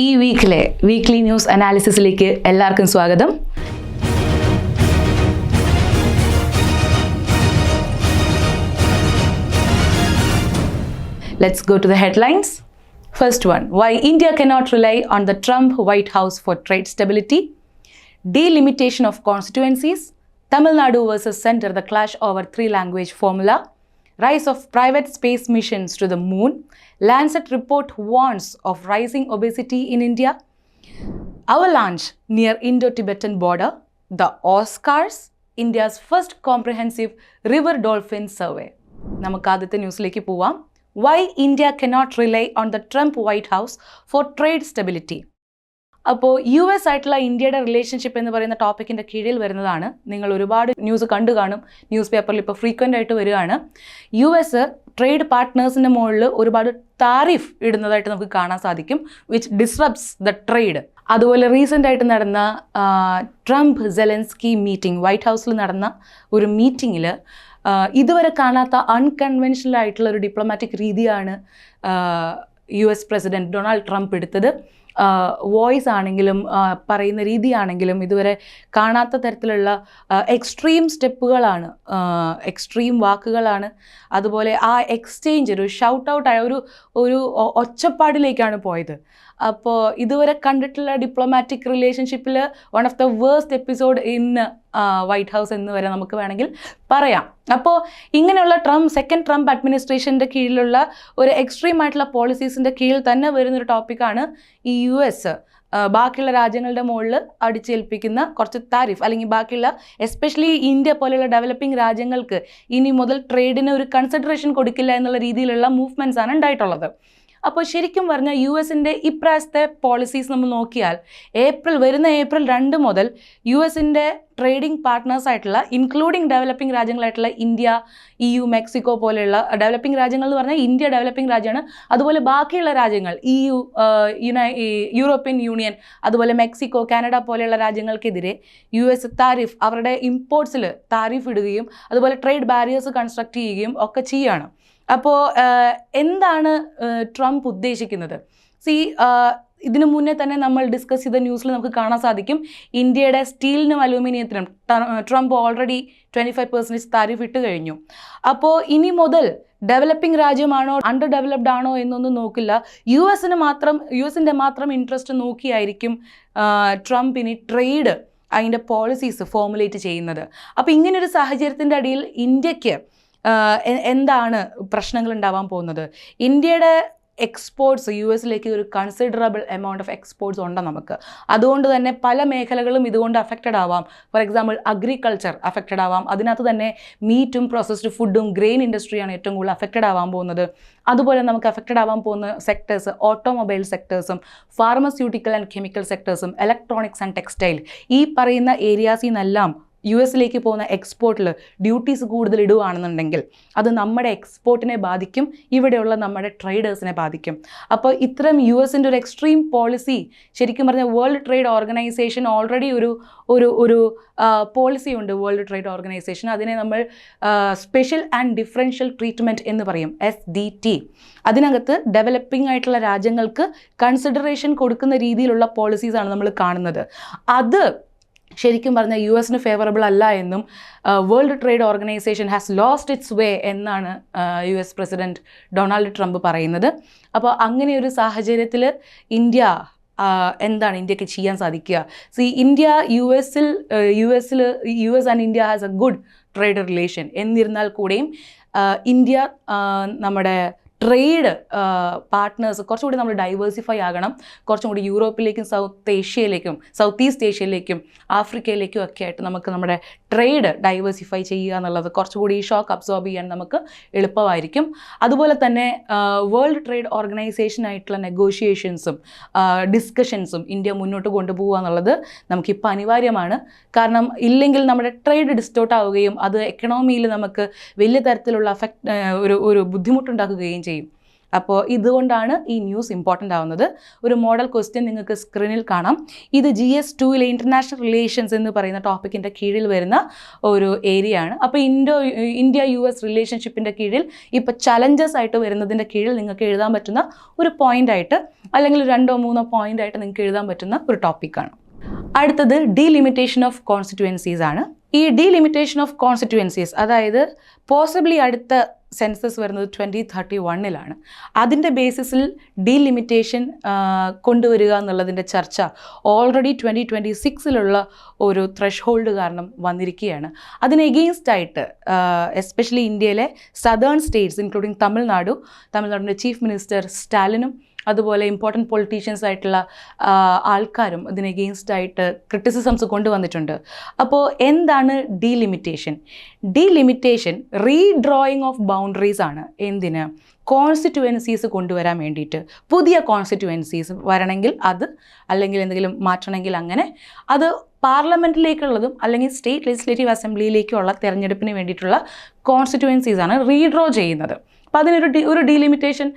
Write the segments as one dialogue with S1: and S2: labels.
S1: ഈ വീക്കിലെ weekly news അനാലിസിസിലേക്ക് എല്ലാവർക്കും സ്വാഗതം go to the headlines. First one Why India cannot rely on the Trump White House for trade stability. Delimitation of constituencies. Tamil Nadu versus Center, the clash over three language formula. Rise of private space missions to the moon. Lancet report warns of rising obesity in India. Avalanche near Indo Tibetan border. The Oscars. India's first comprehensive river dolphin survey. നമുക്ക് ആദ്യത്തെ ന്യൂസിലേക്ക് പോവാം why India cannot rely on the Trump White House for trade stability അപ്പോൾ U S ആയിട്ടുള്ള ഇന്ത്യയുടെ relationship എന്ന് പറയുന്ന ടോപ്പിക്കിന്റെ കീഴിൽ വരുന്നതാണ്. നിങ്ങൾ ഒരുപാട് ന്യൂസ് കണ്ടു കാണും. ന്യൂസ് പേപ്പറിൽ ഇപ്പോൾ ഫ്രീക്വന്റ് ആയിട്ട് വരികയാണ്. യു എസ് ട്രേഡ് പാർട്ട്നേഴ്സിന്റെ മുകളിൽ ഒരുപാട് താരിഫ് ഇടുന്നതായിട്ട് നമുക്ക് കാണാൻ സാധിക്കും വിച്ച് ഡിസ്റബ്സ് ദ ട്രേഡ് അതുപോലെ റീസെന്റ് ആയിട്ട് നടന്ന ട്രംപ് സെലൻസ്കി മീറ്റിംഗ് വൈറ്റ് ഹൗസിൽ നടന്ന ഒരു മീറ്റിങ്ങിൽ ഇതുവരെ കാണാത്ത അൺകൺവെൻഷനൽ ആയിട്ടുള്ള ഒരു ഡിപ്ലോമാറ്റിക് രീതിയാണ് U S president Donald Trump എടുത്തത്. വോയിസ് ആണെങ്കിലും പറയുന്ന രീതിയാണെങ്കിലും ഇതുവരെ കാണാത്ത തരത്തിലുള്ള എക്സ്ട്രീം സ്റ്റെപ്പുകളാണ് എക്സ്ട്രീം വാക്കുകളാണ്. അതുപോലെ ആ എക്സ്ചേഞ്ച് ഒരു ഷൗട്ട് ഔട്ടായ ഒരു ഒരു ഒച്ചപ്പാടിലേക്കാണ് പോയത്. അപ്പോൾ ഇതുവരെ കണ്ടിട്ടുള്ള ഡിപ്ലോമാറ്റിക് റിലേഷൻഷിപ്പിൽ one of the worst episode in White House എന്ന് വരെ നമുക്ക് വേണമെങ്കിൽ പറയാം. അപ്പോൾ ഇങ്ങനെയുള്ള ട്രംപ് സെക്കൻഡ് ട്രംപ് അഡ്മിനിസ്ട്രേഷന്റെ കീഴിലുള്ള ഒരു എക്സ്ട്രീം ആയിട്ടുള്ള പോളിസീസിന്റെ കീഴിൽ തന്നെ വരുന്നൊരു ടോപ്പിക്കാണ് ഈ യു എസ് ബാക്കിയുള്ള രാജ്യങ്ങളുടെ മുകളിൽ അടിച്ചേൽപ്പിക്കുന്ന കുറച്ച് താരിഫ് അല്ലെങ്കിൽ ബാക്കിയുള്ള എസ്പെഷ്യലി ഇന്ത്യ പോലെയുള്ള ഡെവലപ്പിംഗ് രാജ്യങ്ങൾക്ക് ഇനി മുതൽ ട്രേഡിന് ഒരു കൺസിഡറേഷൻ കൊടുക്കില്ല എന്നുള്ള രീതിയിലുള്ള മൂവ്മെന്റ്സ് ആണ് ഉണ്ടായിട്ടുള്ളത്. അപ്പോൾ ശരിക്കും പറഞ്ഞാൽ യു എസിന്റെ ഇപ്രാവശ്യത്തെ പോളിസീസ് നമ്മൾ നോക്കിയാൽ ഏപ്രിൽ വരുന്ന ഏപ്രിൽ രണ്ട് മുതൽ യു എസിന്റെ ട്രേഡിംഗ് പാർട്ട്നേഴ്സ് ആയിട്ടുള്ള ഇൻക്ലൂഡിംഗ് ഡെവലപ്പിംഗ് രാജ്യങ്ങളായിട്ടുള്ള ഇന്ത്യ ഇ യു മെക്സിക്കോ പോലെയുള്ള ഡെവലപ്പിംഗ് രാജ്യങ്ങൾ എന്ന് പറഞ്ഞാൽ ഇന്ത്യ ഡെവലപ്പിംഗ് രാജ്യമാണ്. അതുപോലെ ബാക്കിയുള്ള രാജ്യങ്ങൾ E U uni European Union അതുപോലെ മെക്സിക്കോ കാനഡ പോലെയുള്ള രാജ്യങ്ങൾക്കെതിരെ യു എസ് താരിഫ് അവരുടെ ഇമ്പോർട്ട്സിൽ താരിഫ് ഇടുകയും അതുപോലെ ട്രേഡ് ബാരിയേഴ്സ് കൺസ്ട്രക്ട് ചെയ്യുകയും ഒക്കെ ചെയ്യുകയാണ്. അപ്പോൾ എന്താണ് ട്രംപ് ഉദ്ദേശിക്കുന്നത്? സി ഇതിനു മുന്നേ തന്നെ നമ്മൾ ഡിസ്കസ് ചെയ്ത ന്യൂസിൽ നമുക്ക് കാണാൻ സാധിക്കും. ഇന്ത്യയുടെ സ്റ്റീലിനും അലൂമിനിയത്തിനും Trump already twenty five percentage tariff ഇട്ട് കഴിഞ്ഞു. അപ്പോൾ ഇനി മുതൽ ഡെവലപ്പിംഗ് രാജ്യമാണോ അണ്ടർ ഡെവലപ്ഡ് ആണോ എന്നൊന്നും നോക്കില്ല. യു എസിന് മാത്രം യു എസിന്റെ മാത്രം ഇൻട്രസ്റ്റ് നോക്കിയായിരിക്കും ട്രംപ് ഇനി ട്രേഡ് അതിന്റെ പോളിസീസ് ഫോർമുലേറ്റ് ചെയ്യുന്നത്. അപ്പോൾ ഇങ്ങനൊരു സാഹചര്യത്തിന്റെ അടിയിൽ ഇന്ത്യയ്ക്ക് എന്താണ് പ്രശ്നങ്ങൾ ഉണ്ടാവാൻ പോകുന്നത്? ഇന്ത്യയുടെ എക്സ്പോർട്സ് യു എസിലേക്ക് ഒരു കൺസിഡറബിൾ എമൗണ്ട് ഓഫ് എക്സ്പോർട്സ് ഉണ്ട് നമുക്ക്. അതുകൊണ്ട് തന്നെ പല മേഖലകളും ഇതുകൊണ്ട് അഫക്റ്റഡ് ആവാം. ഫോർ എക്സാമ്പിൾ അഗ്രികൾച്ചർ അഫക്റ്റഡ് ആവാം. അതിനകത്ത് തന്നെ മീറ്റും പ്രോസസ്ഡ് ഫുഡും ഗ്രെയിൻ ഇൻഡസ്ട്രിയാണ് ഏറ്റവും കൂടുതൽ അഫക്റ്റഡ് ആവാൻ പോകുന്നത്. അതുപോലെ നമുക്ക് അഫക്റ്റഡ് ആവാൻ പോകുന്ന സെക്ടേഴ്സ് ഓട്ടോമൊബൈൽ സെക്ടേഴ്സും ഫാർമസ്യൂട്ടിക്കൽ ആൻഡ് കെമിക്കൽ സെക്ടേഴ്സും ഇലക്ട്രോണിക്സ് ആൻഡ് ടെക്സ്റ്റൈൽ ഈ പറയുന്ന ഏരിയാസിൽ നിന്നെല്ലാം യു എസിലേക്ക് പോകുന്ന എക്സ്പോർട്ടിൽ ഡ്യൂട്ടീസ് കൂടുതൽ ഇടുകയാണെന്നുണ്ടെങ്കിൽ അത് നമ്മുടെ എക്സ്പോർട്ടിനെ ബാധിക്കും ഇവിടെയുള്ള നമ്മുടെ ട്രേഡേഴ്സിനെ ബാധിക്കും. അപ്പോൾ ഇത്തരം യു എസിന്റെ ഒരു എക്സ്ട്രീം പോളിസി ശരിക്കും പറഞ്ഞാൽ വേൾഡ് ട്രേഡ് ഓർഗനൈസേഷൻ ഓൾറെഡി ഒരു ഒരു ഒരു പോളിസി ഉണ്ട് വേൾഡ് ട്രേഡ് ഓർഗനൈസേഷൻ അതിനെ നമ്മൾ സ്പെഷ്യൽ ആൻഡ് ഡിഫറൻഷ്യൽ ട്രീറ്റ്മെന്റ് എന്ന് പറയും എസ് ഡി ടി അതിനകത്ത് ഡെവലപ്പിംഗ് ആയിട്ടുള്ള രാജ്യങ്ങൾക്ക് കൺസിഡറേഷൻ കൊടുക്കുന്ന രീതിയിലുള്ള പോളിസീസാണ് നമ്മൾ കാണുന്നത്. അത് ശരിക്കും പറഞ്ഞാൽ യു എസിന് ഫേവറബിൾ അല്ല എന്നും World Trade Organization has lost its way എന്നാണ് U S President Donald Trump പറയുന്നത്. അപ്പോൾ അങ്ങനെ ഒരു സാഹചര്യത്തിൽ ഇന്ത്യ എന്താണ് ഇന്ത്യയ്ക്ക് ചെയ്യാൻ സാധിക്കുക? സി ഇന്ത്യ യു എസിൽ യു എസിൽ U S and India has a good trade relation എന്നിരുന്നാൽ കൂടെയും ഇന്ത്യ നമ്മുടെ ട്രേഡ് പാർട്ട്നേഴ്സ് കുറച്ചുകൂടി നമ്മൾ ഡൈവേഴ്സിഫൈ ആകണം. കുറച്ചും കൂടി യൂറോപ്പിലേക്കും സൗത്ത് ഏഷ്യയിലേക്കും സൗത്ത് ഈസ്റ്റ് ഏഷ്യയിലേക്കും ആഫ്രിക്കയിലേക്കും ഒക്കെ ആയിട്ട് നമുക്ക് നമ്മുടെ ട്രേഡ് ഡൈവേഴ്സിഫൈ ചെയ്യുക എന്നുള്ളത് കുറച്ചുകൂടി ഷോക്ക് അബ്സോർബ് ചെയ്യാൻ നമുക്ക് എളുപ്പമായിരിക്കും. അതുപോലെ തന്നെ വേൾഡ് ട്രേഡ് ഓർഗനൈസേഷനായിട്ടുള്ള നെഗോഷിയേഷൻസും ഡിസ്കഷൻസും ഇന്ത്യ മുന്നോട്ട് കൊണ്ടുപോകുക എന്നുള്ളത് നമുക്കിപ്പോൾ അനിവാര്യമാണ്. കാരണം ഇല്ലെങ്കിൽ നമ്മുടെ ട്രേഡ് ഡിസ്റ്റോർട്ട് ആവുകയും അത് എക്കണോമിയിൽ നമുക്ക് വലിയ തരത്തിലുള്ള അഫക്റ്റ് ഒരു ഒരു ബുദ്ധിമുട്ടുണ്ടാക്കുകയും ചെയ്യും. അപ്പോൾ ഇതുകൊണ്ടാണ് ഈ ന്യൂസ് ഇമ്പോർട്ടന്റ് ആവുന്നത്. ഒരു മോഡൽ ക്വസ്റ്റ്യൻ നിങ്ങൾക്ക് സ്ക്രീനിൽ കാണാം. ഇത് ജി എസ് ടുവിലെ ഇന്റർനാഷണൽ റിലേഷൻസ് എന്ന് പറയുന്ന ടോപ്പിക്കിന്റെ കീഴിൽ വരുന്ന ഒരു ഏരിയ ആണ്. അപ്പോൾ ഇൻഡോ ഇന്ത്യ യു എസ് റിലേഷൻഷിപ്പിന്റെ കീഴിൽ ഇപ്പോൾ ചലഞ്ചസ് ആയിട്ട് വരുന്നതിന്റെ കീഴിൽ നിങ്ങൾക്ക് എഴുതാൻ പറ്റുന്ന ഒരു പോയിന്റ് ആയിട്ട് അല്ലെങ്കിൽ രണ്ടോ മൂന്നോ പോയിന്റ് ആയിട്ട് നിങ്ങൾക്ക് എഴുതാൻ പറ്റുന്ന ഒരു ടോപ്പിക്കാണ് അടുത്തത് ഡീലിമിറ്റേഷൻ ഓഫ് കോൺസ്റ്റിറ്റുവൻസീസ് ആണ്. ഈ ഡീലിമിറ്റേഷൻ ഓഫ് കോൺസ്റ്റിറ്റുവൻസീസ് അതായത് പോസിബിളി അടുത്ത സെൻസസ് വരുന്നത് ട്വന്റി തേർട്ടി വണ്ണിലാണ് അതിന്റെ ബേസിസിൽ ഡീലിമിറ്റേഷൻ കൊണ്ടുവരിക എന്നുള്ളതിന്റെ ചർച്ച ഓൾറെഡി ട്വന്റി ട്വന്റി സിക്സിലുള്ള ഒരു ത്രഷ് ഹോൾഡ് കാരണം വന്നിരിക്കുകയാണ്. അതിന് എഗെയിൻസ്റ്റ് ആയിട്ട് എസ്പെഷ്യലി ഇന്ത്യയിലെ സദേൺ സ്റ്റേറ്റ്സ് ഇൻക്ലൂഡിങ് തമിഴ്നാടു തമിഴ്നാടിന്റെ ചീഫ് മിനിസ്റ്റർ സ്റ്റാലിനും അതുപോലെ ഇമ്പോർട്ടന്റ് പൊളിറ്റീഷ്യൻസ് ആയിട്ടുള്ള ആൾക്കാരും ഇതിന് എഗെയിൻസ്റ്റ് ആയിട്ട് ക്രിറ്റിസിസംസ് കൊണ്ടുവന്നിട്ടുണ്ട്. അപ്പോൾ എന്താണ് delimitation delimitation redrawing of boundaries ആണ്. എന്തിന്? കോൺസ്റ്റിറ്റുവൻസീസ് കൊണ്ടുവരാൻ വേണ്ടിയിട്ട്. പുതിയ കോൺസ്റ്റിറ്റുവൻസീസ് വരണമെങ്കിൽ അത് അല്ലെങ്കിൽ എന്തെങ്കിലും മാറ്റണമെങ്കിൽ അങ്ങനെ അത് പാർലമെന്റിലേക്കുള്ളതും അല്ലെങ്കിൽ സ്റ്റേറ്റ് ലെജിസ്ലേറ്റീവ് അസംബ്ലിയിലേക്കുള്ള തിരഞ്ഞെടുപ്പിന് വേണ്ടിയിട്ടുള്ള കോൺസ്റ്റിറ്റുവൻസീസ് ആണ് റീഡ്രോ ചെയ്യുന്നത്. അപ്പോൾ അതിനൊരു ഒരു ഡീലിമിറ്റേഷൻ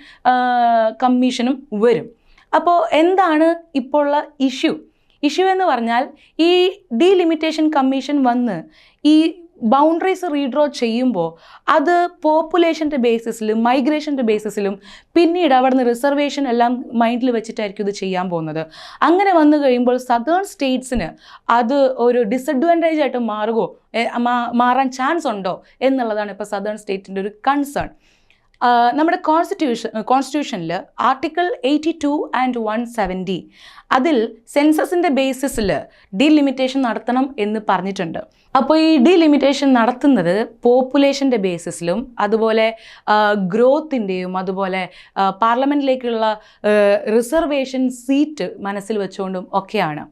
S1: കമ്മീഷനും വരും. അപ്പോൾ എന്താണ് ഇപ്പോൾ ഉള്ള ഇഷ്യൂ ഇഷ്യൂ എന്ന് പറഞ്ഞാൽ ഈ ഡീലിമിറ്റേഷൻ കമ്മീഷൻ വന്ന് ഈ ബൗണ്ടറീസ് റീഡ്രോ ചെയ്യുമ്പോൾ അത് പോപ്പുലേഷന്റെ ബേസിസിലും മൈഗ്രേഷന്റെ ബേസിസിലും പിന്നീട് അവിടുന്ന് റിസർവേഷൻ എല്ലാം മൈൻഡിൽ വെച്ചിട്ടായിരിക്കും ഇത് ചെയ്യാൻ പോകുന്നത്. അങ്ങനെ വന്നു കഴിയുമ്പോൾ സദേൺ സ്റ്റേറ്റ്സിന് അത് ഒരു ഡിസഡ്വാന്റേജ് ആയിട്ട് മാറുകയോ മാറാൻ ചാൻസ് ഉണ്ടോ എന്നുള്ളതാണ് ഇപ്പോൾ സദേൺ സ്റ്റേറ്റിന്റെ ഒരു കൺസേൺ നമ്മുടെ constitution കോൺസ്റ്റിറ്റ്യൂഷനിൽ article eighty two and one seventy അതിൽ സെൻസസിന്റെ ബേസിസിൽ ഡീലിമിറ്റേഷൻ നടത്തണം എന്ന് പറഞ്ഞിട്ടുണ്ട്. അപ്പോൾ ഈ ഡീലിമിറ്റേഷൻ നടത്തുന്നത് പോപ്പുലേഷന്റെ ബേസിസിലും അതുപോലെ ഗ്രോത്തിന്റെയും അതുപോലെ പാർലമെന്റിലേക്കുള്ള റിസർവേഷൻ സീറ്റ് മനസ്സിൽ വെച്ചുകൊണ്ടും ഒക്കെയാണ്.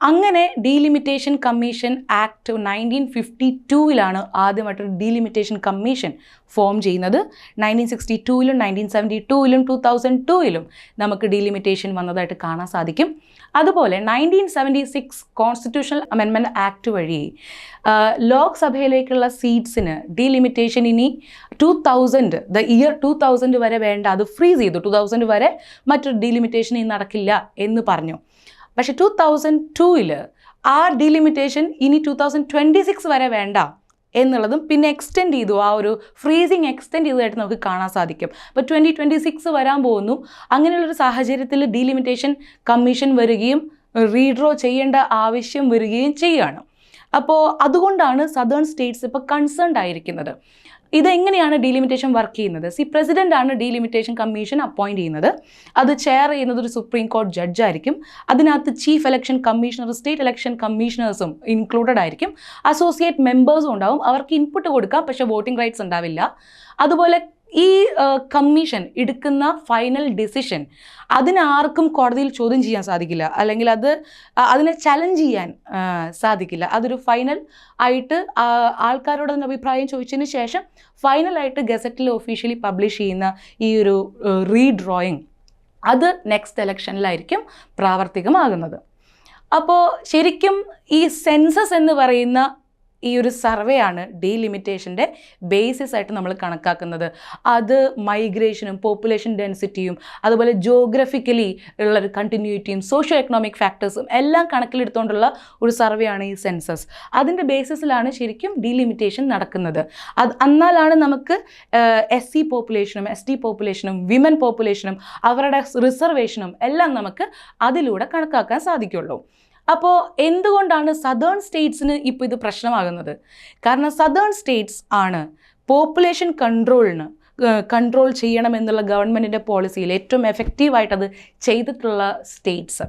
S1: അങ്ങനെ delimitation commission act nineteen fifty ടൂവിലാണ് ആദ്യമായിട്ട് ഡീലിമിറ്റേഷൻ കമ്മീഷൻ ഫോം ചെയ്യുന്നത്. നയന്റീൻ സിക്സ്റ്റി ടൂവിലും നയന്റീൻ സെവന്റി ടൂവിലും ടു തൗസൻഡ് ടൂവിലും നമുക്ക് ഡീലിമിറ്റേഷൻ വന്നതായിട്ട് കാണാൻ സാധിക്കും. അതുപോലെ നയന്റീൻ സെവന്റി സിക്സ് കോൺസ്റ്റിറ്റ്യൂഷണൽ അമെൻമെന്റ് ആക്ട് വഴി ലോക്സഭയിലേക്കുള്ള സീറ്റ്സിന് ഡീലിമിറ്റേഷൻ ഇനി two thousand the year two thousand വരെ വേണ്ട അത് ഫ്രീസ് ചെയ്തു. ടു തൗസൻഡ് വരെ മറ്റൊരു ഡീലിമിറ്റേഷൻ ഇനി നടക്കില്ല എന്ന് പറഞ്ഞു. പക്ഷെ ടു തൗസൻഡ് ടൂവിൽ ആ ഡിലിമിറ്റേഷൻ ഇനി ടു തൗസൻഡ് ട്വന്റി സിക്സ് വരെ വേണ്ട എന്നുള്ളതും പിന്നെ എക്സ്റ്റെൻഡ് ചെയ്തു. ആ ഒരു ഫ്രീസിങ് എക്സ്റ്റെൻഡ് ചെയ്തതായിട്ട് നമുക്ക് കാണാൻ സാധിക്കും. അപ്പോൾ ട്വന്റി ട്വന്റി സിക്സ് വരാൻ പോകുന്നു. അങ്ങനെയുള്ളൊരു സാഹചര്യത്തിൽ ഡിലിമിറ്റേഷൻ കമ്മീഷൻ വരികയും റീഡ്രോ ചെയ്യേണ്ട ആവശ്യം വരികയും ചെയ്യുകയാണ്. അപ്പോൾ അതുകൊണ്ടാണ് സദേൺ സ്റ്റേറ്റ്സ് ഇപ്പോൾ കൺസേൺഡ് ആയിരിക്കുന്നത്. ഇതെങ്ങനെയാണ് ഡീലിമിറ്റേഷൻ വർക്ക് ചെയ്യുന്നത്? സി പ്രസിഡന്റ് ആണ് ഡീലിമിറ്റേഷൻ കമ്മീഷൻ അപ്പോയിന്റ് ചെയ്യുന്നത്. അത് ചെയർ ചെയ്യുന്നത് ഒരു സുപ്രീം കോടതി ജഡ്ജായിരിക്കും അതിനകത്ത് chief election commissioner state election കമ്മീഷണേഴ്സും included ആയിരിക്കും. അസോസിയേറ്റ് മെമ്പേഴ്സും ഉണ്ടാവും. അവർക്ക് ഇൻപുട്ട് കൊടുക്കാം പക്ഷേ വോട്ടിംഗ് റൈറ്റ്സ് ഉണ്ടാവില്ല. അതുപോലെ ഈ കമ്മീഷൻ എടുക്കുന്ന ഫൈനൽ ഡിസിഷൻ അതിനാർക്കും കോടതിയിൽ ചോദ്യം ചെയ്യാൻ സാധിക്കില്ല. അല്ലെങ്കിൽ അത് അതിനെ ചലഞ്ച് ചെയ്യാൻ സാധിക്കില്ല. അതൊരു ഫൈനൽ ആയിട്ട് ആൾക്കാരോട് അതിന്റെ അഭിപ്രായം ചോദിച്ചതിന് ശേഷം ഫൈനലായിട്ട് ഗസറ്റിൽ ഒഫീഷ്യലി പബ്ലിഷ് ചെയ്യുന്ന ഈ ഒരു റീഡ്രോയിങ് അത് നെക്സ്റ്റ് ഇലക്ഷനിലായിരിക്കും പ്രാവർത്തികമാകുന്നത്. അപ്പോൾ ശരിക്കും ഈ സെൻസസ് എന്ന് പറയുന്ന ഈ ഒരു സർവേ ആണ് ഡീലിമിറ്റേഷന്റെ ബേസിസ് ആയിട്ട് നമ്മൾ കണക്കാക്കുന്നത്. അത് മൈഗ്രേഷനും പോപ്പുലേഷൻ ഡെൻസിറ്റിയും അതുപോലെ ജോഗ്രഫിക്കലി ഉള്ള ഒരു കണ്ടിന്യൂറ്റിയും സോഷ്യോ എക്കണോമിക് ഫാക്ടേഴ്സും എല്ലാം കണക്കിലെടുത്തുകൊണ്ടുള്ള ഒരു സർവേ ആണ് ഈ സെൻസസ് അതിന്റെ ബേസിസിലാണ് ശരിക്കും ഡീലിമിറ്റേഷൻ നടക്കുന്നത്. അത് എന്നാലാണ് നമുക്ക് എസ് സി പോപ്പുലേഷനും എസ് ടി പോപ്പുലേഷനും വിമൻ പോപ്പുലേഷനും അവരുടെ റിസർവേഷനും എല്ലാം നമുക്ക് അതിലൂടെ കണക്കാക്കാൻ സാധിക്കുള്ളൂ. അപ്പോൾ എന്തുകൊണ്ടാണ് സദേൺ സ്റ്റേറ്റ്സിന് ഇപ്പോൾ ഇത് പ്രശ്നമാകുന്നത്? കാരണം സദേൺ സ്റ്റേറ്റ്സ് ആണ് പോപ്പുലേഷൻ കൺട്രോളിന് കൺട്രോൾ ചെയ്യണമെന്നുള്ള ഗവൺമെന്റിന്റെ പോളിസിയിൽ ഏറ്റവും എഫക്റ്റീവായിട്ടത് ചെയ്തിട്ടുള്ള സ്റ്റേറ്റ്സ്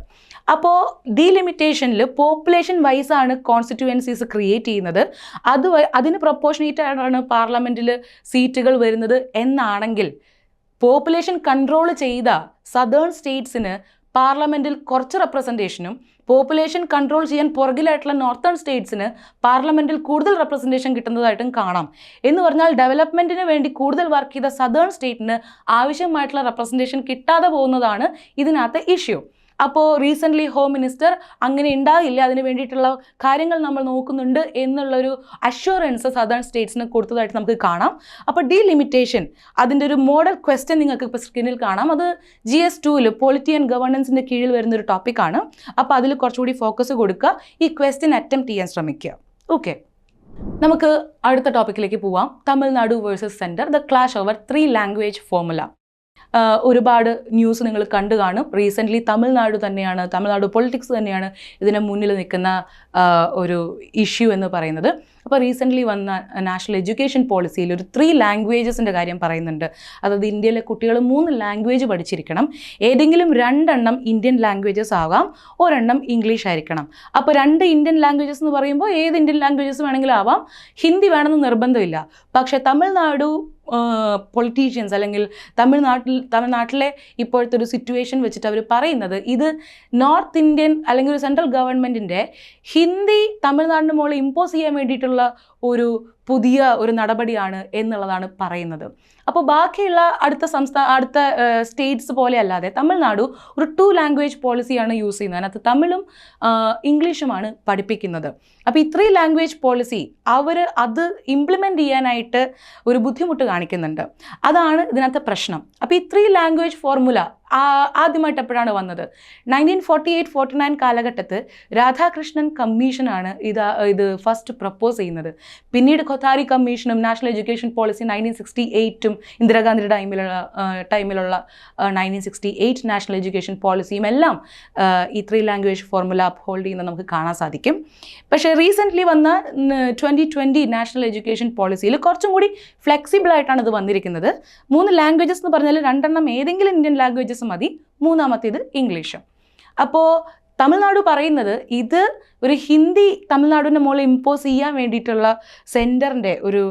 S1: അപ്പോൾ ഡീലിമിറ്റേഷനിൽ പോപ്പുലേഷൻ വൈസാണ് കോൺസ്റ്റിറ്റ്യുവൻസീസ് ക്രിയേറ്റ് ചെയ്യുന്നത്. അത് അതിന് പ്രൊപ്പോർഷനേറ്റ് ആയിട്ടാണ് പാർലമെന്റിൽ സീറ്റുകൾ വരുന്നത്. എന്നാണെങ്കിൽ പോപ്പുലേഷൻ കൺട്രോൾ ചെയ്ത സദേൺ സ്റ്റേറ്റ്സിന് പാർലമെന്റിൽ കുറച്ച് റെപ്രസെന്റേഷനും പോപ്പുലേഷൻ കൺട്രോൾ ചെയ്യാൻ പുറകിലായിട്ടുള്ള നോർത്തേൺ സ്റ്റേറ്റ്സിന് പാർലമെന്റിൽ കൂടുതൽ റെപ്രസെന്റേഷൻ കിട്ടുന്നതായിട്ടും കാണാം. എന്ന് പറഞ്ഞാൽ ഡെവലപ്മെന്റിന് വേണ്ടി കൂടുതൽ വർക്ക് ചെയ്ത സദേൺ സ്റ്റേറ്റിന് ആവശ്യമായിട്ടുള്ള റെപ്രസെന്റേഷൻ കിട്ടാതെ പോകുന്നതാണ് ഇതിനകത്തെ ഇഷ്യൂ. അപ്പോൾ റീസെന്റ്ലി ഹോം മിനിസ്റ്റർ അങ്ങനെ ഉണ്ടാകില്ല അതിന് വേണ്ടിയിട്ടുള്ള കാര്യങ്ങൾ നമ്മൾ നോക്കുന്നുണ്ട് എന്നുള്ളൊരു അഷ്വറൻസ് സദേൺ സ്റ്റേറ്റ്സിന് കൊടുത്തതായിട്ട് നമുക്ക് കാണാം. അപ്പോൾ ഡീലിമിറ്റേഷൻ അതിന്റെ ഒരു മോഡൽ ക്വസ്റ്റ്യൻ നിങ്ങൾക്ക് ഇപ്പോൾ സ്ക്രീനിൽ കാണാം. അത് ജി എസ് ടുവിൽ പോളിറ്റി ആൻഡ് ഗവർണൻസിന്റെ കീഴിൽ വരുന്ന ഒരു ടോപ്പിക്കാണ് അപ്പോൾ അതിൽ കുറച്ചുകൂടി ഫോക്കസ് കൊടുക്കുക. ഈ ക്വസ്റ്റ്യൻ അറ്റംപ്റ്റ് ചെയ്യാൻ ശ്രമിക്കുക. ഓക്കെ നമുക്ക് അടുത്ത ടോപ്പിക്കിലേക്ക് പോവാം. Tamil Nadu versus centre the clash over three language formula ഒരുപാട് ന്യൂസ് നിങ്ങൾ കണ്ടു കാണും. റീസെന്റ്ലി തമിഴ്നാട് തന്നെയാണ് തമിഴ്നാട് പൊളിറ്റിക്സ് തന്നെയാണ് ഇതിന് മുന്നിൽ നിൽക്കുന്ന ഒരു ഇഷ്യൂ എന്ന് പറയുന്നത്. അപ്പോൾ റീസെന്റ്ലി വന്ന നാഷണൽ എഡ്യൂക്കേഷൻ പോളിസിയിൽ ഒരു ത്രീ ലാംഗ്വേജസിന്റെ കാര്യം പറയുന്നുണ്ട്. അതായത് ഇന്ത്യയിലെ കുട്ടികൾ മൂന്ന് ലാംഗ്വേജ് പഠിച്ചിരിക്കണം. ഏതെങ്കിലും രണ്ടെണ്ണം ഇന്ത്യൻ ലാംഗ്വേജസ് ആകാം ഒരെണ്ണം ഇംഗ്ലീഷ് ആയിരിക്കണം. അപ്പോൾ രണ്ട് ഇന്ത്യൻ ലാംഗ്വേജസ് എന്ന് പറയുമ്പോൾ ഏത് ഇന്ത്യൻ ലാംഗ്വേജസ് വേണമെങ്കിലും ആവാം. ഹിന്ദി വേണമെന്ന് നിർബന്ധമില്ല. പക്ഷേ തമിഴ്നാടു പൊളിറ്റീഷ്യൻസ് അല്ലെങ്കിൽ തമിഴ്നാട്ടിൽ തമിഴ്നാട്ടിലെ ഇപ്പോഴത്തെ ഒരു സിറ്റുവേഷൻ വെച്ചിട്ട് അവർ പറയുന്നത് ഇത് നോർത്ത് ഇന്ത്യൻ അല്ലെങ്കിൽ ഒരു സെൻട്രൽ ഗവൺമെന്റിന്റെ ഹിന്ദി തമിഴ്നാടിന് മുകളിൽ ഇമ്പോസ് ചെയ്യാൻ വേണ്ടിയിട്ടുള്ള ഉള്ള ഒരു പുതിയ ഒരു നടപടിയാണ് എന്നുള്ളതാണ് പറയുന്നത്. അപ്പോൾ ബാക്കിയുള്ള അടുത്ത സംസ്ഥാന അടുത്ത സ്റ്റേറ്റ്സ് പോലെ അല്ലാതെ തമിഴ്നാടു ഒരു ടു ലാംഗ്വേജ് പോളിസിയാണ് യൂസ് ചെയ്യുന്നത്. അതിനകത്ത് തമിഴും ഇംഗ്ലീഷുമാണ് പഠിപ്പിക്കുന്നത്. അപ്പോൾ ഇത്രയും ത്രീ ലാംഗ്വേജ് പോളിസി അവർ അത് ഇംപ്ലിമെന്റ് ചെയ്യാനായിട്ട് ഒരു ബുദ്ധിമുട്ട് കാണിക്കുന്നുണ്ട്. അതാണ് ഇതിനകത്തെ പ്രശ്നം. അപ്പോൾ ഇത്രയും ത്രീ ലാംഗ്വേജ് ഫോർമുല ആദ്യമായിട്ട് എപ്പോഴാണ് വന്നത്? Nineteen forty eight forty nine കാലഘട്ടത്ത് രാധാകൃഷ്ണൻ കമ്മീഷനാണ് ഇത് ഇത് ഫസ്റ്റ് പ്രപ്പോസ് ചെയ്യുന്നത്. പിന്നീട് കൊത്താരി കമ്മീഷനും national education policy nineteen sixty എയ്റ്റും ഇന്ദിരാഗാന്ധിയുടെ ടൈമിലുള്ള ടൈമിലുള്ള nineteen sixty eight national education പോളിസിയും എല്ലാം ഈ ത്രീ ലാംഗ്വേജ് ഫോർമുല അപ്ഹോൾഡ് ചെയ്യുന്നത് നമുക്ക് കാണാൻ സാധിക്കും. പക്ഷേ റീസെന്റ്ലി വന്ന ട്വന്റി ട്വന്റി നാഷണൽ എഡ്യൂക്കേഷൻ പോളിസിയിൽ കുറച്ചും കൂടി ഫ്ലെക്സിബിൾ ആയിട്ടാണ് ഇത് വന്നിരിക്കുന്നത്. മൂന്ന് ലാംഗ്വേജസ് എന്ന് പറഞ്ഞാൽ രണ്ടെണ്ണം ഏതെങ്കിലും ഇന്ത്യൻ ലാംഗ്വേജസ് മതി മൂന്നാമത്തേത് ഇംഗ്ലീഷും അപ്പോൾ തമിഴ്നാട് പറയുന്നത് ഇത് ഒരു ഹിന്ദി തമിഴ്നാടിന്റെ മുകളിൽ ഇമ്പോസ് ചെയ്യാൻ വേണ്ടിയിട്ടുള്ള സെന്ററിന്റെ ഒരു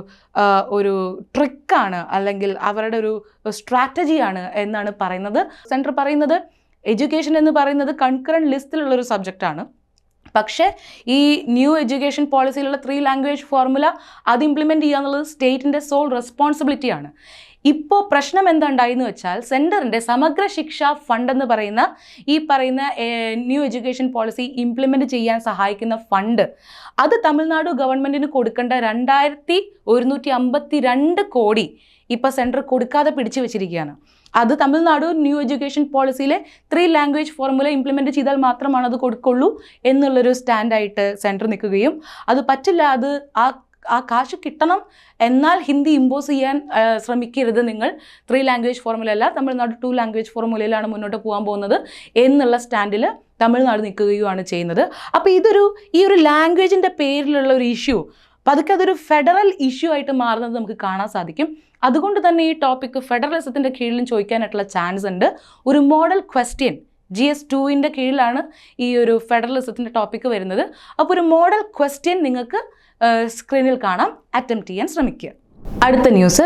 S1: ഒരു ട്രിക്കാണ് അല്ലെങ്കിൽ അവരുടെ ഒരു സ്ട്രാറ്റജിയാണ് എന്നാണ് പറയുന്നത്. സെന്റർ പറയുന്നത് എഡ്യൂക്കേഷൻ എന്ന് പറയുന്നത് കൺകറന്റ് ലിസ്റ്റിലുള്ള ഒരു സബ്ജക്റ്റാണ് പക്ഷേ ഈ ന്യൂ എഡ്യൂക്കേഷൻ പോളിസിയിലുള്ള ത്രീ ലാംഗ്വേജ് ഫോർമുല അത് ഇംപ്ലിമെന്റ് ചെയ്യുക എന്നുള്ളത് സ്റ്റേറ്റിന്റെ സോൾ റെസ്പോൺസിബിലിറ്റിയാണ് ഇപ്പോൾ പ്രശ്നം എന്തുണ്ടായെന്ന് വെച്ചാൽ സെന്ററിന്റെ സമഗ്ര ശിക്ഷ ഫണ്ട് എന്ന് പറയുന്ന ഈ പറയുന്ന ന്യൂ എഡ്യൂക്കേഷൻ പോളിസി ഇംപ്ലിമെന്റ് ചെയ്യാൻ സഹായിക്കുന്ന ഫണ്ട്. അത് തമിഴ്നാട് ഗവൺമെന്റിന് കൊടുക്കേണ്ട രണ്ടായിരത്തി ഒരുന്നൂറ്റി അമ്പത്തി രണ്ട് കോടി ഇപ്പോൾ സെന്റർ കൊടുക്കാതെ പിടിച്ചു വെച്ചിരിക്കുകയാണ്. അത് തമിഴ്നാട് ന്യൂ എഡ്യൂക്കേഷൻ പോളിസിയിലെ ത്രീ ലാംഗ്വേജ് ഫോർമുല ഇംപ്ലിമെന്റ് ചെയ്താൽ മാത്രമാണ് അത് കൊടുക്കുള്ളൂ എന്നുള്ളൊരു സ്റ്റാൻഡായിട്ട് സെന്റർ നിൽക്കുകയും അത് പറ്റില്ല അത് ആ ആ കാശ് കിട്ടണം എന്നാൽ ഹിന്ദി ഇമ്പോസ് ചെയ്യാൻ ശ്രമിക്കരുത് നിങ്ങൾ. ത്രീ ലാംഗ്വേജ് ഫോർമുല അല്ല തമിഴ്നാട് ടു ലാംഗ്വേജ് ഫോർമുലയിലാണ് മുന്നോട്ട് പോകാൻ പോകുന്നത് എന്നുള്ള സ്റ്റാൻഡിൽ തമിഴ്നാട് നിൽക്കുകയുമാണ് ചെയ്യുന്നത്. അപ്പോൾ ഇതൊരു ഈ ഒരു ലാംഗ്വേജിന്റെ പേരിലുള്ള ഒരു ഇഷ്യൂ പതുക്കെ അതൊരു ഫെഡറൽ ഇഷ്യൂ ആയിട്ട് മാറുന്നത് നമുക്ക് കാണാൻ സാധിക്കും. അതുകൊണ്ട് തന്നെ ഈ ടോപ്പിക്ക് ഫെഡറലിസത്തിന്റെ കീഴിലും ചോദിക്കാനായിട്ടുള്ള ചാൻസ് ഉണ്ട്. ഒരു മോഡൽ ക്വസ്റ്റ്യൻ ജി എസ് ടുവിന്റെ കീഴിലാണ് ഈ ഒരു ഫെഡറലിസത്തിന്റെ ടോപ്പിക്ക് വരുന്നത്. അപ്പോൾ ഒരു മോഡൽ ക്വസ്റ്റ്യൻ നിങ്ങൾക്ക് സ്ക്രീനിൽ കാണാം. അറ്റംപ്റ്റ് ചെയ്യാൻ ശ്രമിക്കുക. അടുത്ത news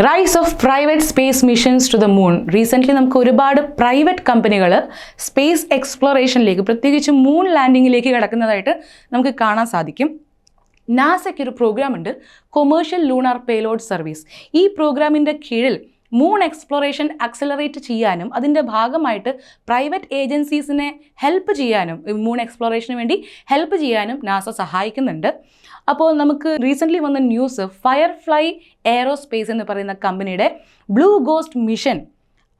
S1: rise of private space missions to the moon recently നമുക്ക് ഒരുപാട് പ്രൈവറ്റ് കമ്പനികൾ സ്പേസ് എക്സ്പ്ലോറേഷനിലേക്ക് പ്രത്യേകിച്ച് മൂൺ ലാൻഡിങ്ങിലേക്ക് കിടക്കുന്നതായിട്ട് നമുക്ക് കാണാൻ സാധിക്കും. നാസയ്ക്ക് ഒരു പ്രോഗ്രാം ഉണ്ട്. കൊമേഴ്ഷ്യൽ ലൂണാർ പേലോഡ് സർവീസ് ഈ പ്രോഗ്രാമിന്റെ കീഴിൽ മൂൺ എക്സ്പ്ലോറേഷൻ അക്സലറേറ്റ് ചെയ്യാനും അതിന്റെ ഭാഗമായിട്ട് പ്രൈവറ്റ് ഏജൻസീസിനെ ഹെൽപ്പ് ചെയ്യാനും മൂൺ എക്സ്പ്ലോറേഷന് വേണ്ടി ഹെൽപ്പ് ചെയ്യാനും നാസ സഹായിക്കുന്നുണ്ട്. അപ്പോൾ നമുക്ക് റീസെന്റ്ലി വന്ന ന്യൂസ് ഫയർഫ്ലൈ എയറോസ്പേസ് എന്ന് പറയുന്ന കമ്പനിയുടെ ബ്ലൂ ഗോസ്റ്റ് മിഷൻ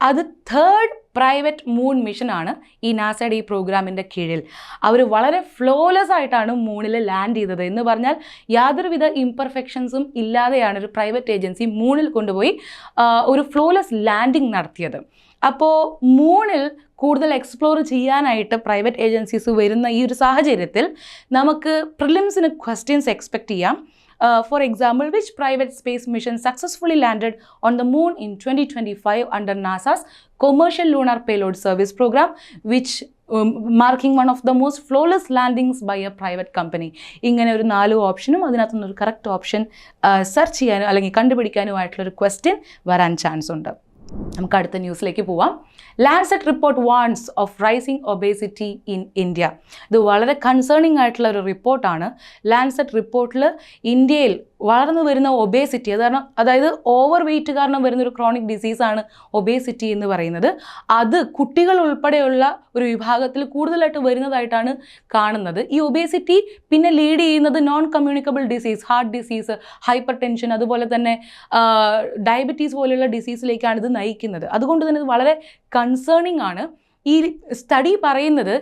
S1: അത് തേർഡ് പ്രൈവറ്റ് മൂൺ മിഷനാണ് ഈ നാസയുടെ ഈ പ്രോഗ്രാമിന്റെ കീഴിൽ. അവർ വളരെ ഫ്ലോലെസ് ആയിട്ടാണ് മൂണിൽ ലാൻഡ് ചെയ്തത്. എന്ന് പറഞ്ഞാൽ യാതൊരുവിധ ഇംപെർഫെക്ഷൻസും ഇല്ലാതെയാണ് ഒരു പ്രൈവറ്റ് ഏജൻസി മൂണിൽ കൊണ്ടുപോയി ഒരു ഫ്ലോലെസ് ലാൻഡിംഗ് നടത്തിയത്. അപ്പോൾ മൂണിൽ കൂടുതൽ എക്സ്പ്ലോർ ചെയ്യാനായിട്ട് പ്രൈവറ്റ് ഏജൻസീസ് വരുന്ന ഈ ഒരു സാഹചര്യത്തിൽ നമുക്ക് പ്രിലിംസിന് ക്വസ്റ്റ്യൻസ് എക്സ്പെക്റ്റ് ചെയ്യാം. For example which private space mission successfully landed on the moon in twenty twenty five under NASA's commercial lunar payload service programme which marking one of the most flawless landings by a private company ഇങ്ങനെ ഒരു നാല് ഓപ്ഷനും അതിനകത്തു നിന്നൊരു correct option search ചെയ്യാനും അല്ലെങ്കിൽ കണ്ടുപിടിക്കാനുമായിട്ടുള്ളൊരു question വരാൻ chance ഉണ്ട്. നമുക്ക് അടുത്ത ന്യൂസിലേക്ക് പോവാം. Lancet report warns of rising obesity in India ഇത് വളരെ കൺസേണിംഗ് ആയിട്ടുള്ള ഒരു റിപ്പോർട്ടാണ് ലാൻസെറ്റ് റിപ്പോർട്ടിൽ ഇന്ത്യയിൽ വളർന്നു വരുന്ന ഒബേസിറ്റി അത് കാരണം അതായത് ഓവർ വെയിറ്റ് കാരണം വരുന്ന ഒരു ക്രോണിക് ഡിസീസാണ് ഒബേസിറ്റി എന്ന് പറയുന്നത്. അത് കുട്ടികൾ ഉൾപ്പെടെയുള്ള ഒരു വിഭാഗത്തിൽ കൂടുതലായിട്ട് വരുന്നതായിട്ടാണ് കാണുന്നത്. ഈ ഒബേസിറ്റി പിന്നെ ലീഡ് ചെയ്യുന്നത് non communicable disease heart disease hypertension അതുപോലെ തന്നെ ഡയബറ്റീസ് പോലെയുള്ള ഡിസീസിലേക്കാണ് ഇത് നയിക്കുന്നത്. അതുകൊണ്ട് തന്നെ ഇത് വളരെ കൺസേണിംഗ് ആണ്. ഈ സ്റ്റഡി പറയുന്നത്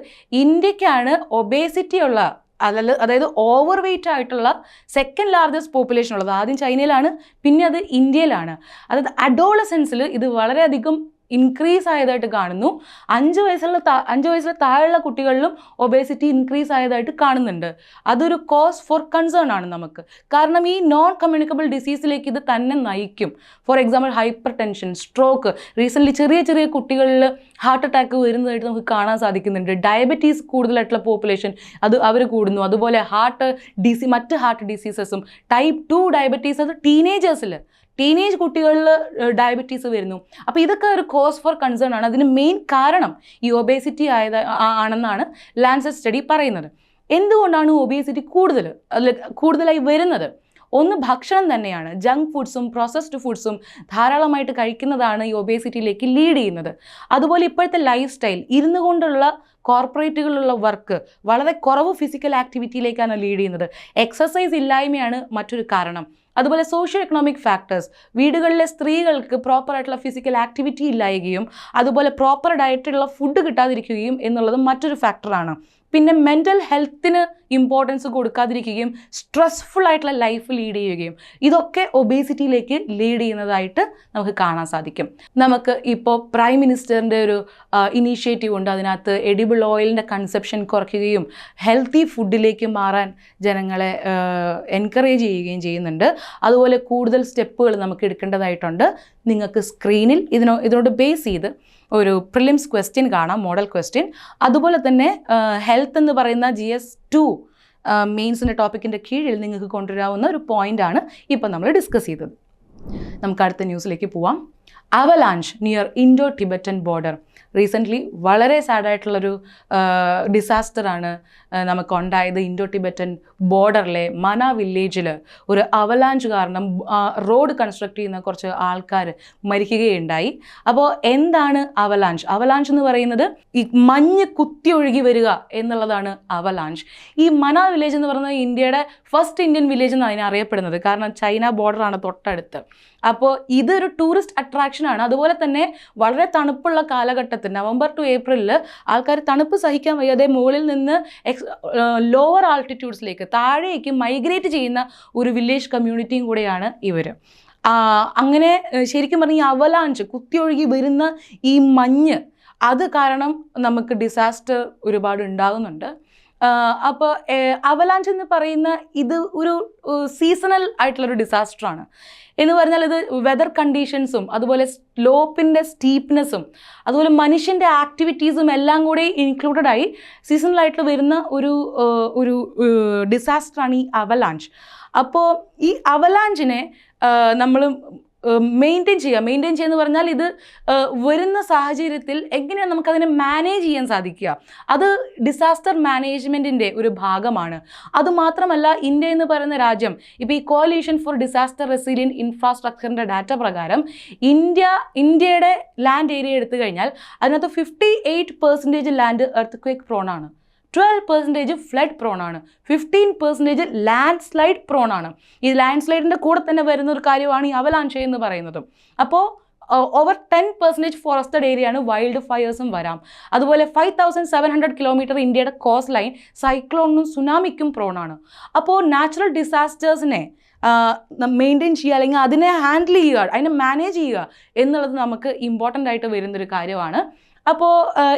S1: ഇന്ത്യക്കാണ് ഒബേസിറ്റി ഉള്ള അതല്ല അതായത് ഓവർ വെയിറ്റ് ആയിട്ടുള്ള സെക്കൻഡ് ലാർജസ്റ്റ് പോപ്പുലേഷൻ ഉള്ളത് ആദ്യം ചൈനയിലാണ് പിന്നെ അത് ഇന്ത്യയിലാണ്. അതായത് അഡോളസെൻസിൽ ഇത് വളരെയധികം ഇൻക്രീസ് ആയതായിട്ട് കാണുന്നു. അഞ്ച് വയസ്സുള്ള അഞ്ച് വയസ്സിലെ താഴെയുള്ള കുട്ടികളിലും ഒബേസിറ്റി ഇൻക്രീസ് ആയതായിട്ട് കാണുന്നുണ്ട്. അതൊരു കോസ് ഫോർ കൺസേൺ ആണ് നമുക്ക്. കാരണം ഈ നോൺ കമ്മ്യൂണിക്കബിൾ ഡിസീസിലേക്ക് ഇത് തന്നെ നയിക്കും. For example hypertension stroke recently ചെറിയ ചെറിയ കുട്ടികളിൽ ഹാർട്ട് അറ്റാക്ക് വരുന്നതായിട്ട് നമുക്ക് കാണാൻ സാധിക്കുന്നുണ്ട്. ഡയബറ്റീസ് കൂടുതലായിട്ടുള്ള പോപ്പുലേഷൻ അത് അവർ കൂടുന്നു. അതുപോലെ ഹാർട്ട് ഡിസി മറ്റ് ഹാർട്ട് ഡിസീസസും ടൈപ്പ് ടു ഡയബറ്റീസ് അത് ടീനേജേഴ്സിൽ ടീനേജ് കുട്ടികളിൽ ഡയബറ്റീസ് വരുന്നു. അപ്പോൾ ഇതൊക്കെ ഒരു കോസ് ഫോർ കൺസേൺ ആണ്. അതിന് മെയിൻ കാരണം ഈ ഒബേസിറ്റി ആയത് ആണെന്നാണ് ലാൻസർ സ്റ്റഡി പറയുന്നത്. എന്തുകൊണ്ടാണ് ഒബേസിറ്റി കൂടുതൽ കൂടുതലായി വരുന്നത്? ഒന്ന് ഭക്ഷണം തന്നെയാണ്. ജങ്ക് ഫുഡ്സും പ്രോസസ്ഡ് ഫുഡ്സും ധാരാളമായിട്ട് കഴിക്കുന്നതാണ് ഈ ഒബേസിറ്റിയിലേക്ക് ലീഡ് ചെയ്യുന്നത്. അതുപോലെ ഇപ്പോഴത്തെ ലൈഫ് സ്റ്റൈൽ ഇരുന്നു കൊണ്ടുള്ള കോർപ്പറേറ്റുകളിലുള്ള വർക്ക് വളരെ കുറവ് ഫിസിക്കൽ ആക്ടിവിറ്റിയിലേക്കാണ് ലീഡ് ചെയ്യുന്നത്. എക്സസൈസ് ഇല്ലായ്മയാണ് മറ്റൊരു കാരണം. അതുപോലെ സോഷ്യോ എക്കണോമിക് ഫാക്ടേഴ്സ് വീടുകളിലെ സ്ത്രീകൾക്ക് പ്രോപ്പറായിട്ടുള്ള ഫിസിക്കൽ ആക്ടിവിറ്റി ഇല്ലായകയും അതുപോലെ പ്രോപ്പർ ഡയറ്റുള്ള ഫുഡ് കിട്ടാതിരിക്കുകയും എന്നുള്ളത് മറ്റൊരു ഫാക്ടറാണ് പിന്നെ മെന്റൽ ഹെൽത്തിന് ഇമ്പോർട്ടൻസ് കൊടുക്കാതിരിക്കുകയും സ്ട്രെസ്ഫുൾ ആയിട്ടുള്ള ലൈഫ് ലീഡ് ചെയ്യുകയും ഇതൊക്കെ ഒബേസിറ്റിയിലേക്ക് ലീഡ് ചെയ്യുന്നതായിട്ട് നമുക്ക് കാണാൻ സാധിക്കും. നമുക്ക് ഇപ്പോൾ പ്രൈം മിനിസ്റ്ററിന്റെ ഒരു ഇനീഷ്യേറ്റീവ് ഉണ്ട്. അതിനകത്ത് എഡിബിൾ ഓയിലിന്റെ കൺസെപ്ഷൻ കുറയ്ക്കുകയും ഹെൽത്തി ഫുഡിലേക്ക് മാറാൻ ജനങ്ങളെ എൻകറേജ് ചെയ്യുകയും ചെയ്യുന്നുണ്ട്. അതുപോലെ കൂടുതൽ സ്റ്റെപ്പുകൾ നമുക്ക് എടുക്കേണ്ടതായിട്ടുണ്ട്. നിങ്ങൾക്ക് സ്ക്രീനിൽ ഇതിനോ ഇതിനോട് ബേസ് ചെയ്ത് ഒരു പ്രിലിംസ് ക്വസ്റ്റ്യൻ കാണാം മോഡൽ ക്വസ്റ്റ്യൻ അതുപോലെ തന്നെ ഹെൽത്ത് എന്ന് പറയുന്ന ജി എസ് ടു മെയിൻസിന്റെ ടോപ്പിക്കിന്റെ കീഴിൽ നിങ്ങൾക്ക് കൊണ്ടുവരാവുന്ന ഒരു പോയിന്റാണ് ഇപ്പം നമ്മൾ ഡിസ്കസ് ചെയ്തത്. നമുക്ക് അടുത്ത ന്യൂസിലേക്ക് പോവാം. Avalanche near Indo Tibetan border recently വളരെ സാഡായിട്ടുള്ളൊരു ഡിസാസ്റ്ററാണ് നമുക്ക് ഉണ്ടായത് ഇൻഡോ ടിബറ്റൻ ബോർഡറിലെ മന വില്ലേജിൽ ഒരു അവലാഞ്ച് കാരണം റോഡ് കൺസ്ട്രക്ട് ചെയ്യുന്ന കുറച്ച് ആൾക്കാർ മരിക്കുകയുണ്ടായി. അപ്പോൾ എന്താണ് അവലാഞ്ച്? അവലാഞ്ച് എന്ന് പറയുന്നത് ഈ മഞ്ഞ് കുത്തി ഒഴുകി വരിക എന്നുള്ളതാണ് അവലാഞ്ച്. ഈ മന വില്ലേജ് എന്ന് പറയുന്നത് ഇന്ത്യയുടെ ഫസ്റ്റ് ഇന്ത്യൻ വില്ലേജ് എന്നാണ് അതിനെ അറിയപ്പെടുന്നത്. കാരണം ചൈന ബോർഡറാണ് തൊട്ടടുത്ത്. അപ്പോൾ ഇതൊരു ടൂറിസ്റ്റ് അട്രാക്ഷനാണ് അതുപോലെ തന്നെ വളരെ തണുപ്പുള്ള കാലഘട്ടത്തിൽ നവംബർ ടു ഏപ്രിലിൽ ആൾക്കാർ തണുപ്പ് സഹിക്കാൻ വയ്യാതെ മുകളിൽ നിന്ന് ലോവർ ആൾട്ടിറ്റ്യൂഡ്സിലേക്ക് താഴേക്ക് മൈഗ്രേറ്റ് ചെയ്യുന്ന ഒരു വില്ലേജ് കമ്മ്യൂണിറ്റിയും കൂടെയാണ് ഇവർ അങ്ങനെ ശരിക്കും പറഞ്ഞാൽ ഈ അവലാഞ്ച് കുത്തിയൊഴുകി വരുന്ന ഈ മഞ്ഞ് അത് കാരണം നമുക്ക് ഡിസാസ്റ്റർ ഒരുപാട് ഉണ്ടാകുന്നുണ്ട്. അപ്പോൾ അവലാഞ്ച് എന്ന് പറയുന്ന ഇത് ഒരു സീസണൽ ആയിട്ടുള്ളൊരു ഡിസാസ്റ്ററാണ് എന്ന് പറഞ്ഞാൽ ഇത് വെതർ കണ്ടീഷൻസും അതുപോലെ സ്ലോപ്പിന്റെ സ്റ്റീപ്നെസ്സും അതുപോലെ മനുഷ്യന്റെ ആക്ടിവിറ്റീസും എല്ലാം കൂടി ഇൻക്ലൂഡഡ് ആയി സീസണലായിട്ട് വരുന്ന ഒരു ഒരു ഡിസാസ്റ്ററാണ് ഈ അവലാഞ്ച് അപ്പോൾ ഈ അവലാഞ്ചിനെ നമ്മൾ മെയിന്റെയിൻ ചെയ്യുക മെയിന്റെയിൻ ചെയ്യുക എന്ന് പറഞ്ഞാൽ ഇത് വരുന്ന സാഹചര്യത്തിൽ എങ്ങനെയാണ് നമുക്കതിനെ മാനേജ് ചെയ്യാൻ സാധിക്കുക? അത് ഡിസാസ്റ്റർ മാനേജ്മെന്റിന്റെ ഒരു ഭാഗമാണ്. അതുമാത്രമല്ല ഇന്ത്യ എന്ന് പറയുന്ന രാജ്യം ഇപ്പോൾ ഈ കോലീഷൻ ഫോർ ഡിസാസ്റ്റർ റെസിലിയൻ ഇൻഫ്രാസ്ട്രക്ചറിന്റെ ഡാറ്റ പ്രകാരം ഇന്ത്യ ഇന്ത്യയുടെ ലാൻഡ് ഏരിയ എടുത്തു കഴിഞ്ഞാൽ അതിനകത്ത് fifty eight percentage land earthquake prone ആണ്. ട്വൽവ് പെർസെന്റേജ് ഫ്ലഡ് പ്രോൺ ആണ്. Fifteen percentage landslide prone ആണ്. ഈ ലാൻഡ് സ്ലൈഡിന്റെ കൂടെ തന്നെ വരുന്ന ഒരു കാര്യമാണ് ഈ അവലാൻഷ എന്ന് പറയുന്നത്. അപ്പോൾ over ten percentage forested area ആണ് വൈൽഡ് ഫയേഴ്സും വരാം. അതുപോലെ five thousand seven hundred kilometre ഇന്ത്യയുടെ കോസ്റ്റ് ലൈൻ സൈക്ലോണിനും സുനാമിക്കും പ്രോൺ പ്രോണാണ് അപ്പോൾ നാച്ചുറൽ ഡിസാസ്റ്റേഴ്സിനെ മെയിന്റെയിൻ ചെയ്യുക അല്ലെങ്കിൽ അതിനെ ഹാൻഡിൽ ചെയ്യുക അതിനെ മാനേജ് ചെയ്യുക എന്നുള്ളത് നമുക്ക് ഇമ്പോർട്ടന്റ് ആയിട്ട് വരുന്നൊരു കാര്യമാണ്. അപ്പോൾ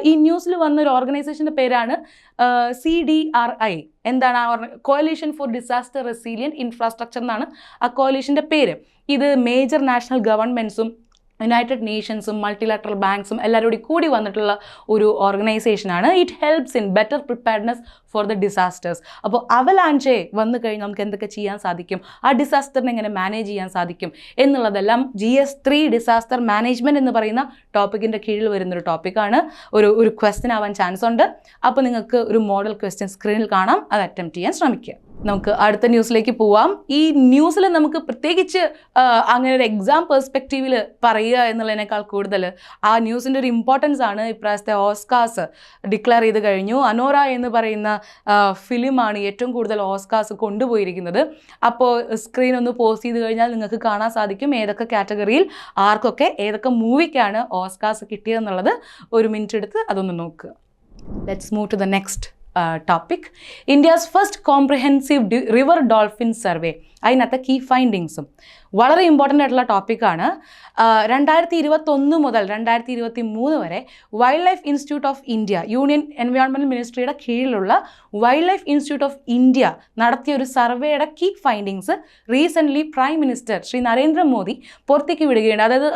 S1: ഈ ന്യൂസിൽ വന്ന ഒരു ഓർഗനൈസേഷന്റെ പേരാണ് സി ഡി ആർ ഐ. എന്താണ് ആ coalition for disaster resilience infrastructure എന്നാണ് ആ കോalitionന്റെ പേര്. ഇത് മേജർ നാഷണൽ ഗവൺമെന്റ്സും യുണൈറ്റഡ് നേഷൻസും മൾട്ടിലാറ്ററൽ ബാങ്ക്സും എല്ലാവരും കൂടി കൂടി വന്നിട്ടുള്ള ഒരു ഓർഗനൈസേഷനാണ് it helps in better preparedness for the disasters അപ്പോൾ അവലാഞ്ചെ വന്നു കഴിഞ്ഞാൽ നമുക്ക് എന്തൊക്കെ ചെയ്യാൻ സാധിക്കും? ആ ഡിസാസ്റ്ററിനെ എങ്ങനെ മാനേജ് ചെയ്യാൻ സാധിക്കും? എന്നുള്ളതെല്ലാം G S three disaster management എന്ന് പറയുന്ന ടോപ്പിക്കിന്റെ കീഴിൽ വരുന്നൊരു ടോപ്പിക്കാണ് ഒരു ഒരു ക്വസ്റ്റ്യൻ ആവാൻ ചാൻസ് ഉണ്ട്. അപ്പോൾ നിങ്ങൾക്ക് ഒരു മോഡൽ ക്വസ്റ്റ്യൻ സ്ക്രീനിൽ കാണാം. അത് അറ്റംപ്റ്റ് ചെയ്യാൻ ശ്രമിക്കുക. നമുക്ക് അടുത്ത ന്യൂസിലേക്ക് പോവാം. ഈ ന്യൂസിൽ നമുക്ക് പ്രത്യേകിച്ച് അങ്ങനെ ഒരു എക്സാം പെർസ്പെക്റ്റീവിൽ പറയുക എന്നുള്ളതിനേക്കാൾ കൂടുതൽ ആ ന്യൂസിന്റെ ഒരു ഇമ്പോർട്ടൻസ് ആണ് ഇപ്രാവശ്യത്തെ ഓസ്കാസ് ഡിക്ലെയർ ചെയ്ത് കഴിഞ്ഞു. അനോറ എന്ന് പറയുന്ന ഫിലിമാണ് ഏറ്റവും കൂടുതൽ ഓസ്കാസ് കൊണ്ടുപോയിരിക്കുന്നത്. അപ്പോൾ സ്ക്രീൻ ഒന്ന് പോസ്റ്റ് ചെയ്ത് കഴിഞ്ഞാൽ നിങ്ങൾക്ക് കാണാൻ സാധിക്കും ഏതൊക്കെ കാറ്റഗറിയിൽ ആർക്കൊക്കെ ഏതൊക്കെ മൂവിക്കാണ് ഓസ്കാസ് കിട്ടിയതെന്നുള്ളത്. ഒരു മിനിറ്റ് എടുത്ത് അതൊന്ന് നോക്കുക let's move to the next topic India's first comprehensive river dolphin survey അതിനകത്തെ കീ ഫൈൻഡിങ്സും വളരെ ഇമ്പോർട്ടന്റ് ആയിട്ടുള്ള ടോപ്പിക്കാണ് രണ്ടായിരത്തി ഇരുപത്തൊന്ന് മുതൽ രണ്ടായിരത്തി ഇരുപത്തി മൂന്ന് വരെ wild life institute of India union environment മിനിസ്ട്രിയുടെ കീഴിലുള്ള wild life institute of India നടത്തിയ ഒരു സർവേയുടെ key findings recently prime minister Shri Narendra Modi പുറത്തേക്ക് വിടുകയുണ്ടായി. അതായത്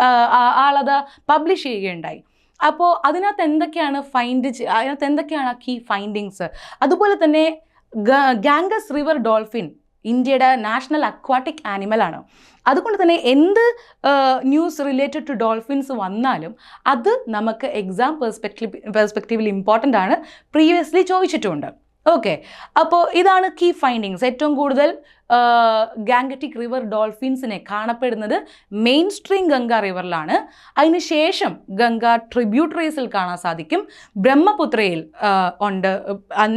S1: ആളത് പബ്ലിഷ് ചെയ്യുകയുണ്ടായി. അപ്പോൾ അതിനകത്ത് എന്തൊക്കെയാണ് ഫൈൻഡ് അതിനകത്ത് എന്തൊക്കെയാണ് ആ കീ ഫൈൻഡിങ്സ് അതുപോലെ തന്നെ ഗാംഗസ് റിവർ ഡോൾഫിൻ ഇന്ത്യയുടെ നാഷണൽ അക്വാട്ടിക് ആനിമലാണ് അതുകൊണ്ട് തന്നെ എന്ത് ന്യൂസ് റിലേറ്റഡ് ടു ഡോൾഫിൻസ് വന്നാലും അത് നമുക്ക് എക്സാം പെർസ്പെക്റ്റീവ് പെർസ്പെക്റ്റീവിൽ ഇമ്പോർട്ടന്റ് ആണ്. പ്രീവിയസ്ലി ചോദിച്ചിട്ടുണ്ട്. ഓക്കെ അപ്പോൾ ഇതാണ് കീ ഫൈൻഡിങ്സ് ഏറ്റവും കൂടുതൽ ഗാംഗറ്റിക് റിവർ ഡോൾഫിൻസിനെ കാണപ്പെടുന്നത് മെയിൻ സ്ട്രീം ഗംഗ റിവറിലാണ് അതിനുശേഷം ഗംഗ ട്രിബ്യൂട്ടറീസിൽ കാണാൻ സാധിക്കും. ബ്രഹ്മപുത്രയിൽ ഉണ്ട്.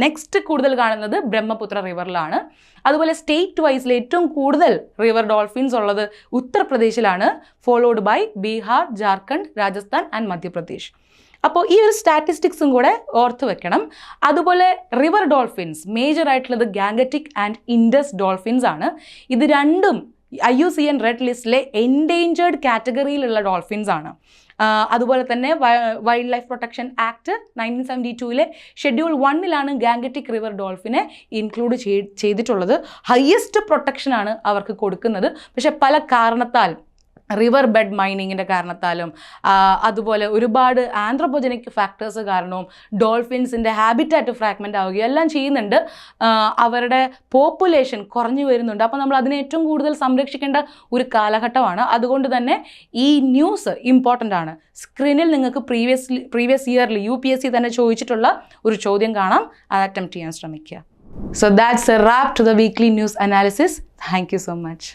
S1: നെക്സ്റ്റ് കൂടുതൽ കാണുന്നത് ബ്രഹ്മപുത്ര റിവറിലാണ് അതുപോലെ സ്റ്റേറ്റ് വൈസിൽ ഏറ്റവും കൂടുതൽ റിവർ ഡോൾഫിൻസ് ഉള്ളത് ഉത്തർപ്രദേശിലാണ് followed by Bihar Jharkhand Rajasthan and Madhya Pradesh അപ്പോൾ ഈ ഒരു സ്റ്റാറ്റിസ്റ്റിക്സും കൂടെ ഓർത്ത് വെക്കണം. അതുപോലെ റിവർ ഡോൾഫിൻസ് മേജർ ആയിട്ടുള്ളത് ഗാംഗറ്റിക് ആൻഡ് ഇൻഡസ് ഡോൾഫിൻസ് ആണ്. ഇത് രണ്ടും I U C N red ലിസ്റ്റിലെ എൻഡേഞ്ചേർഡ് കാറ്റഗറിയിലുള്ള ഡോൾഫിൻസ് ആണ്. അതുപോലെ തന്നെ wildlife protection act nineteen seventy ടൂവിലെ schedule വണ്ണിലാണ് ഗാംഗറ്റിക് റിവർ ഡോൾഫിനെ ഇൻക്ലൂഡ് ചെയ്തിട്ടുള്ളത്. ഹയസ്റ്റ് പ്രൊട്ടക്ഷനാണ് അവർക്ക് കൊടുക്കുന്നത്. പക്ഷേ പല കാരണത്താൽ റിവർ ബെഡ് മൈനിങ്ങിന്റെ കാരണത്താലും അതുപോലെ ഒരുപാട് ആന്ത്രപ്പോജനിക് ഫാക്ടേഴ്സ് കാരണവും ഡോൾഫിൻസിന്റെ ഹാബിറ്റാറ്റ് ഫ്രാഗ്മെന്റ് ആവുകയും എല്ലാം ചെയ്യുന്നുണ്ട്. അവരുടെ പോപ്പുലേഷൻ കുറഞ്ഞു വരുന്നുണ്ട്. അപ്പോൾ നമ്മൾ അതിനെ ഏറ്റവും കൂടുതൽ സംരക്ഷിക്കേണ്ട ഒരു കാലഘട്ടമാണ്. അതുകൊണ്ട് തന്നെ ഈ ന്യൂസ് ഇമ്പോർട്ടന്റ് ആണ്. സ്ക്രീനിൽ നിങ്ങൾക്ക് പ്രീവിയസ് പ്രീവിയസ് ഇയറിൽ യു പി എസ് സി തന്നെ ചോദിച്ചിട്ടുള്ള ഒരു ചോദ്യം കാണാം. അത് അറ്റംപ്റ്റ് ചെയ്യാൻ ശ്രമിക്കുക. So that's a wrap to the weekly news analysis thank you so much